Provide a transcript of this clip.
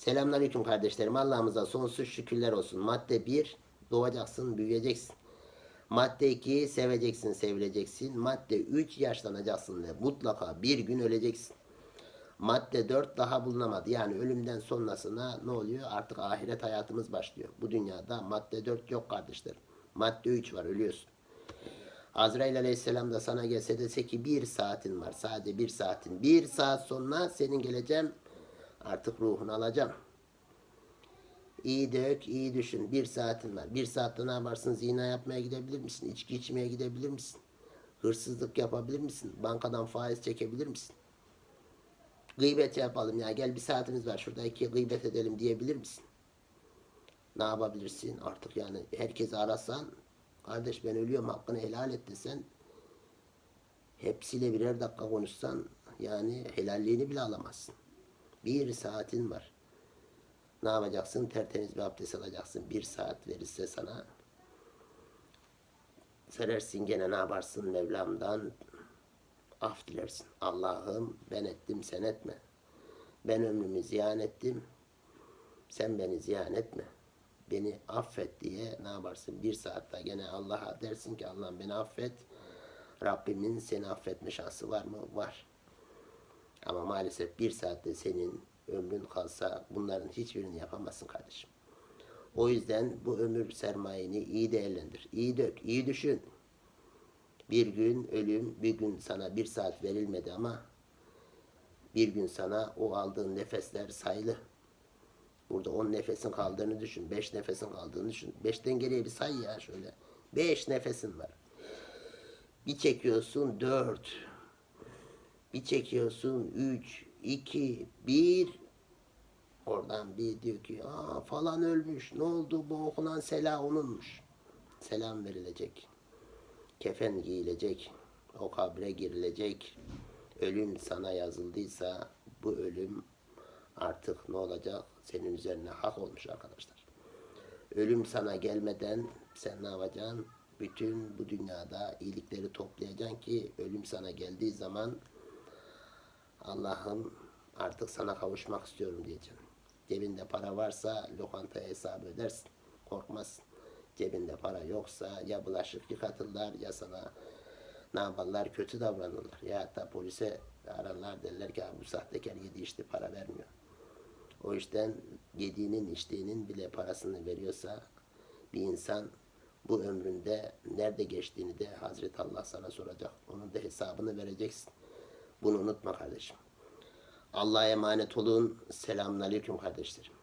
Selamünaleyküm kardeşlerim. Allah'ımıza sonsuz şükürler olsun. Madde 1 doğacaksın, büyüyeceksin. Madde 2 seveceksin, sevileceksin. Madde 3 yaşlanacaksın ve mutlaka bir gün öleceksin. Madde 4 daha bulunamadı. Yani ölümden sonrasına ne oluyor? Artık ahiret hayatımız başlıyor. Bu dünyada madde 4 yok kardeşlerim. Madde 3 var, ölüyorsun. Azrail aleyhisselam da sana gelse dese ki bir saatin var. Sadece bir saatin. Bir saat sonra senin geleceğim artık ruhunu alacağım. İyi dök, iyi düşün. Bir saatin var. Bir saatte ne yaparsın? Zina yapmaya gidebilir misin? İçki içmeye gidebilir misin? Hırsızlık yapabilir misin? Bankadan faiz çekebilir misin? Gıybet yapalım ya gel bir saatimiz var şurada iki gıybet edelim diyebilir misin? Ne yapabilirsin? Artık yani herkesi arasan kardeş ben ölüyorum hakkını helal et desen hepsiyle birer dakika konuşsan yani helalliğini bile alamazsın. Bir saatin var. Ne yapacaksın? Tertemiz bir abdest alacaksın. Bir saat verirse sana serersin gene ne yaparsın Mevlam'dan af dilersin. Allah'ım ben ettim sen etme. Ben ömrümü ziyan ettim. Sen beni ziyan etme. Beni affet diye ne yaparsın? Bir saatte gene Allah'a dersin ki Allah'ım beni affet. Rabbimin seni affetme şansı var mı? Var. Maalesef bir saatte senin ömrün kalsa bunların hiçbirini yapamazsın kardeşim. O yüzden bu ömür sermayeni iyi değerlendir. İyi dök, iyi düşün. Bir gün ölüm, bir gün sana bir saat verilmedi ama bir gün sana o aldığın nefesler sayılı. Burada on nefesin kaldığını düşün. Beş nefesin kaldığını düşün. Beşten geriye bir say ya şöyle. Beş nefesin var. Bir çekiyorsun dört. Bir çekiyorsun üç, iki, bir. Oradan bir diyor ki Aa, falan ölmüş. Ne oldu bu okunan sela onunmuş. Selam verilecek. Kefen giyilecek. O kabre girilecek. Ölüm sana yazıldıysa bu ölüm artık ne olacak? Senin üzerine hak olmuş arkadaşlar. Ölüm sana gelmeden sen ne yapacaksın? Bütün bu dünyada iyilikleri toplayacaksın ki ölüm sana geldiği zaman Allah'ım artık sana kavuşmak istiyorum diyeceksin. Cebinde para varsa lokantaya hesabı ödersin. Korkmazsın. Cebinde para yoksa ya bulaşık yıkatırlar ya sana ne yaparlar kötü davranırlar. Ya hatta polise ararlar derler ki "Ha, bu sahtekar yedi içti para vermiyor. O yüzden yediğinin içtiğinin bile parasını veriyorsa bir insan bu ömründe nerede geçtiğini de Hazreti Allah sana soracak. Onun da hesabını vereceksin. Bunu unutma kardeşim. Allah'a emanet olun. Selamun Aleyküm kardeşlerim.